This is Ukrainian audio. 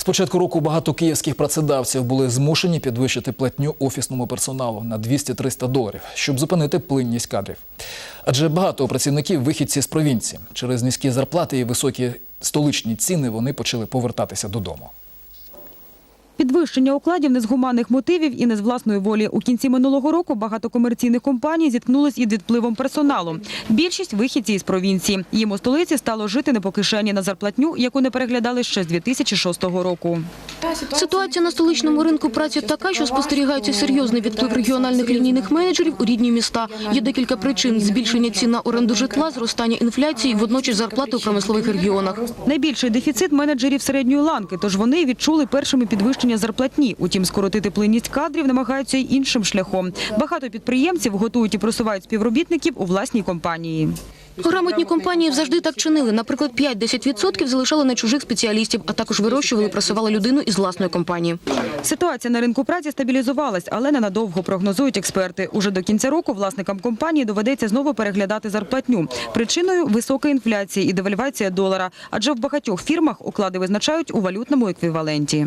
З початку року багато київських працедавців були змушені підвищити платню офісному персоналу на 200-300 доларів, щоб зупинити плинність кадрів. Адже багато працівників вихідці з провінції. Через низькі зарплати і високі столичні ціни вони почали повертатися додому. Підвищення окладів не з гуманних мотивів і не з власної волі. У кінці минулого року багато комерційних компаній зіткнулись із відпливом персоналу. Більшість – вихідці із провінції. Їм у столиці стало жити не по кишені на зарплатню, яку не переглядали ще з 2006 року. Ситуація на столичному ринку праці така, що спостерігається серйозний відплив регіональних лінійних менеджерів у рідні міста. Є декілька причин – збільшення цін на оренду житла, зростання інфляції, водночас зарплати у промислових регіонах. Найбільший дефіцит менеджерів середньої ланки, тож вони відчули першими підвищення зарплатні. Утім, скоротити плинність кадрів намагаються й іншим шляхом. Багато підприємців готують і просувають співробітників у власній компанії. Грамотні компанії завжди так чинили. Наприклад, 5-10% залишали на чужих спеціалістів, а також вирощували і просували людину із власної компанії. Ситуація на ринку праці стабілізувалась, але ненадовго прогнозують експерти. Уже до кінця року власникам компанії доведеться знову переглядати зарплатню. Причиною – висока інфляція і девальвація долара, адже в багатьох фірмах оклади визначають у валютному еквіваленті.